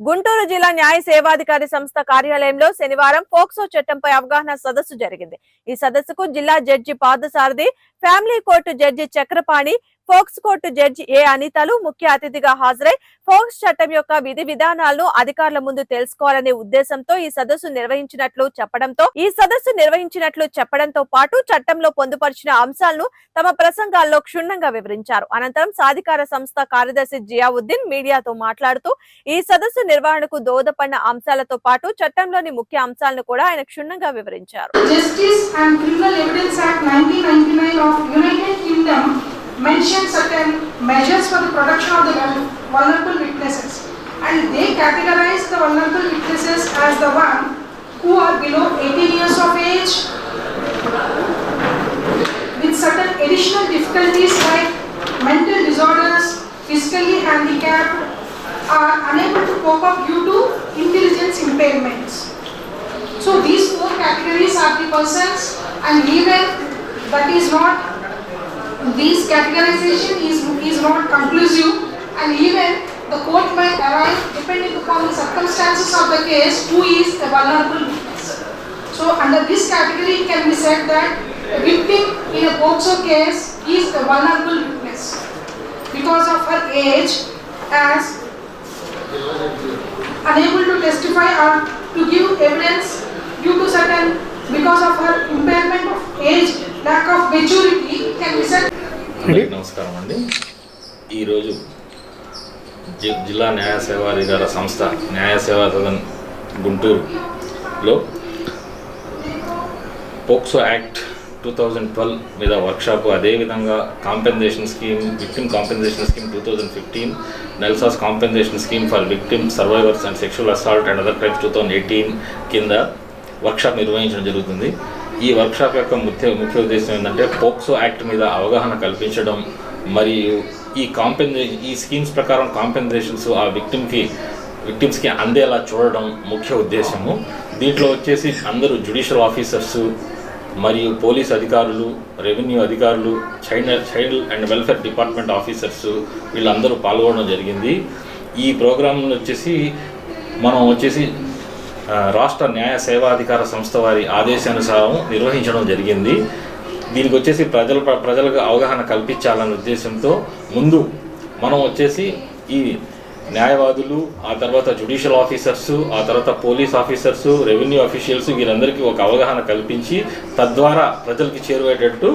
గుంటూరు జిల్లా న్యాయ సేవాధికారి సంస్థ కార్యాలయంలో శనివారం పోక్సో చట్టంపై అవగాహన సదస్సు జరిగింది. ఈ సదస్సుకు జిల్లా judge Parthasarathi family court judge Chakrapani POCSO court judge A అనితలు ముఖ్య అతిథిగా హాజరై ఫోక్స్ చట్టం యొక్క విధి విధానాలను అధికారుల ముందు తెలుసుకోవాలనే ఉద్దేశంతో ఈ సదస్సు నిర్వహించినట్లు చెప్పడంతో ఈ సదస్సు నిర్వహించినట్లు చెప్పడంతో పాటు చట్టంలో పొందుపరిచిన అంశాలను తమ ప్రసంగాల్లో క్షుణ్ణంగా వివరించారు. అనంతరం సాధికార సంస్థ కార్యదర్శి జియావుద్దీన్ మీడియాతో మాట్లాడుతూ ఈ సదస్సు నిర్వహణకు దోహదపడిన అంశాలతో పాటు చట్టంలోని ముఖ్య అంశాలను కూడా ఆయన క్షుణ్ణంగా వివరించారు. United Kingdom mentioned certain measures for the protection of the vulnerable witnesses and they categorize the vulnerable witnesses as the one who are below 18 years of age with certain additional difficulties like mental disorders, physically handicapped, are unable to cope up due to intelligence impairments. So these four categories are the persons and even that is not, this categorization is, is not conclusive and even the court might arrive depending upon the circumstances of the case who is a vulnerable witness. So under this category it can be said that a victim in a POXO case is a vulnerable witness because of her age as unable to testify or to give evidence due to certain because of her impairment of age, lack of maturity can be said. అందరికీ నమస్కారం అండి. ఈరోజు G- జిల్లా న్యాయ సేవాధికార సంస్థ న్యాయ సేవా సదన్ గుంటూరులో POCSO act two thousand twelve మీద వర్క్షాప్ అదేవిధంగా compensation scheme victim compensation scheme two thousand fifteen NALSA compensation scheme for victim survivors and sexual assault and other crimes two thousand eighteen కింద వర్క్షాప్ నిర్వహించడం జరుగుతుంది. ఈ వర్క్షాప్ యొక్క ముఖ్య ముఖ్య ఉద్దేశం ఏంటంటే పోక్సో యాక్ట్ మీద అవగాహన కల్పించడం మరియు ఈ కాంపెన్సే ఈ స్కీమ్స్ ప్రకారం కాంపెన్సేషన్స్ ఆ విక్టిమ్కి విక్టిమ్స్కి అందేలా చూడడం ముఖ్య ఉద్దేశము. దీంట్లో వచ్చేసి అందరూ జుడిషియల్ ఆఫీసర్స్ మరియు పోలీస్ అధికారులు రెవెన్యూ అధికారులు child child and welfare department officers వీళ్ళందరూ పాల్గొనడం జరిగింది. ఈ ప్రోగ్రాంలో వచ్చేసి మనం వచ్చేసి రాష్ట్ర న్యాయ సేవాధికార సంస్థ వారి ఆదేశానుసారం నిర్వహించడం జరిగింది. దీనికి వచ్చేసి ప్రజల ప్రజలకు అవగాహన కల్పించాలనే ఉద్దేశంతో ముందు మనం వచ్చేసి ఈ న్యాయవాదులు ఆ తర్వాత జుడిషియల్ ఆఫీసర్స్ ఆ తర్వాత పోలీస్ ఆఫీసర్స్ రెవెన్యూ అఫీషియల్స్ వీరందరికీ ఒక అవగాహన కల్పించి తద్వారా ప్రజలకి చేరువేటట్టు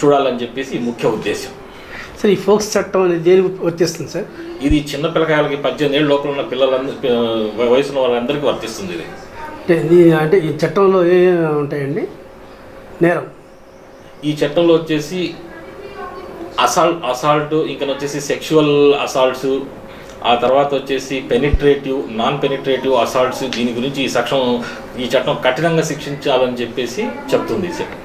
చూడాలని చెప్పేసి ముఖ్య ఉద్దేశం. సార్ ఈ ఫోక్స్ చట్టం అనేది దేనికి వర్తిస్తుంది సార్? ఇది చిన్న పిల్లకాయలకి పద్దెనిమిది ఏళ్ళ లోపల ఉన్న పిల్లలందరి వయసు ఉన్న వాళ్ళందరికీ వర్తిస్తుంది ఇది. అంటే ఇది అంటే ఈ చట్టంలో ఏ ఉంటాయండి? నేరం. ఈ చట్టంలో వచ్చేసి అసాల్ట్ అసాల్ట్ ఇంకా వచ్చేసి సెక్షువల్ అసాల్ట్స్ ఆ తర్వాత వచ్చేసి పెనిట్రేటివ్ నాన్ పెనిట్రేటివ్ అసాల్ట్స్ దీని గురించి ఈ సెక్షన్ ఈ చట్టం కఠినంగా శిక్షించాలని చెప్పేసి చెప్తుంది ఈ చట్టం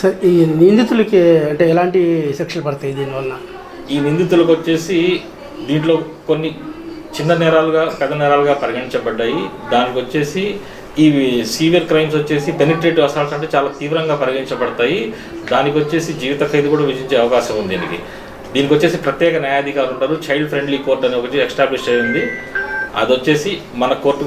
సార్ ఈ నిందితులకి అంటే ఎలాంటి శిక్షలు పడతాయి దీనివల్ల ఈ నిందితులకు వచ్చేసి దీంట్లో కొన్ని చిన్న నేరాలుగా పెద్ద నేరాలుగా పరిగణించబడ్డాయి. దానికి వచ్చేసి ఇవి సీవియర్ క్రైమ్స్ వచ్చేసి పెనిట్రేటివ్ అసాల్ట్స్ అంటే చాలా తీవ్రంగా పరిగణించబడతాయి. దానికి వచ్చేసి జీవిత ఖైదు కూడా విధించే అవకాశం ఉంది దీనికి. దీనికి వచ్చేసి ప్రత్యేక న్యాయాధికారులు ఉంటారు. చైల్డ్ ఫ్రెండ్లీ కోర్ట్ అని ఒకటి ఎస్టాబ్లిష్ అయింది. అది వచ్చేసి మన కోర్టు